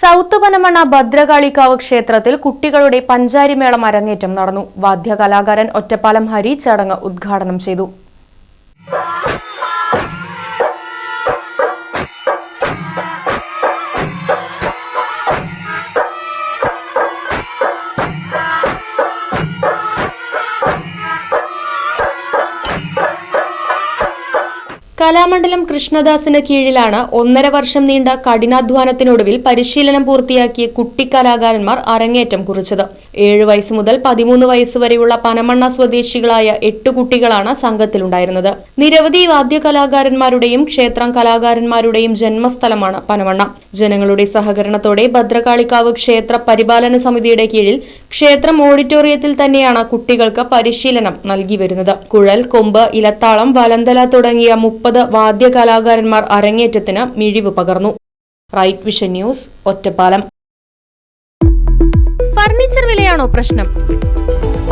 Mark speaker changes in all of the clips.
Speaker 1: South Panamanna ഭദ്രകാളിക്കാവ് ക്ഷേത്രത്തിൽ കുട്ടികളുടെ പഞ്ചാരിമേളം അരങ്ങേറ്റം നടന്നു. വാദ്യകലാകാരൻ ഒറ്റപ്പാലം ഹരി ചടങ്ങ് ഉദ്ഘാടനം ചെയ്തു. കലാമണ്ഡലം കൃഷ്ണദാസിന് കീഴിലാണ് ഒന്നര വർഷം നീണ്ട കഠിനാധ്വാനത്തിനൊടുവിൽ പരിശീലനം പൂർത്തിയാക്കിയ കുട്ടിക്കലാകാരന്മാർ അരങ്ങേറ്റം കുറിച്ചത്. ഏഴു വയസ്സ് മുതൽ പതിമൂന്ന് വയസ്സ് വരെയുള്ള പനമണ്ണ സ്വദേശികളായ എട്ട് കുട്ടികളാണ് സംഘത്തിലുണ്ടായിരുന്നത്. നിരവധി വാദ്യ കലാകാരന്മാരുടെയും ക്ഷേത്രം കലാകാരന്മാരുടെയും ജന്മസ്ഥലമാണ് പനമണ്ണ. ജനങ്ങളുടെ സഹകരണത്തോടെ ഭദ്രകാളിക്കാവ് ക്ഷേത്ര പരിപാലന സമിതിയുടെ കീഴിൽ ക്ഷേത്രം ഓഡിറ്റോറിയത്തിൽ തന്നെയാണ് കുട്ടികൾക്ക് പരിശീലനം നൽകി വരുന്നത്. കുഴൽ കൊമ്പ് ഇലത്താളം വലന്തല തുടങ്ങിയ മുപ്പത് വാദ്യകലാകാരന്മാർ അരങ്ങേറ്റത്തിന് മിഴിവ് പകർന്നു. Right vision news Ottapalam. Furniture വിലയാണോ പ്രശ്നം?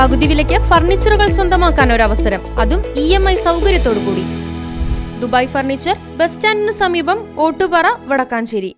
Speaker 1: പകുതി വിലയ്ക്ക് ഫർണിച്ചറുകൾ സ്വന്തമാക്കാൻ ഒരു അവസരം അതും ഇ എം ഐ സൗകര്യത്തോടു കൂടി ദുബായ് ഫർണിച്ചർ ബസ് സ്റ്റാൻഡിന് സമീപം ഓട്ടുപാറ വടക്കാഞ്ചേരി.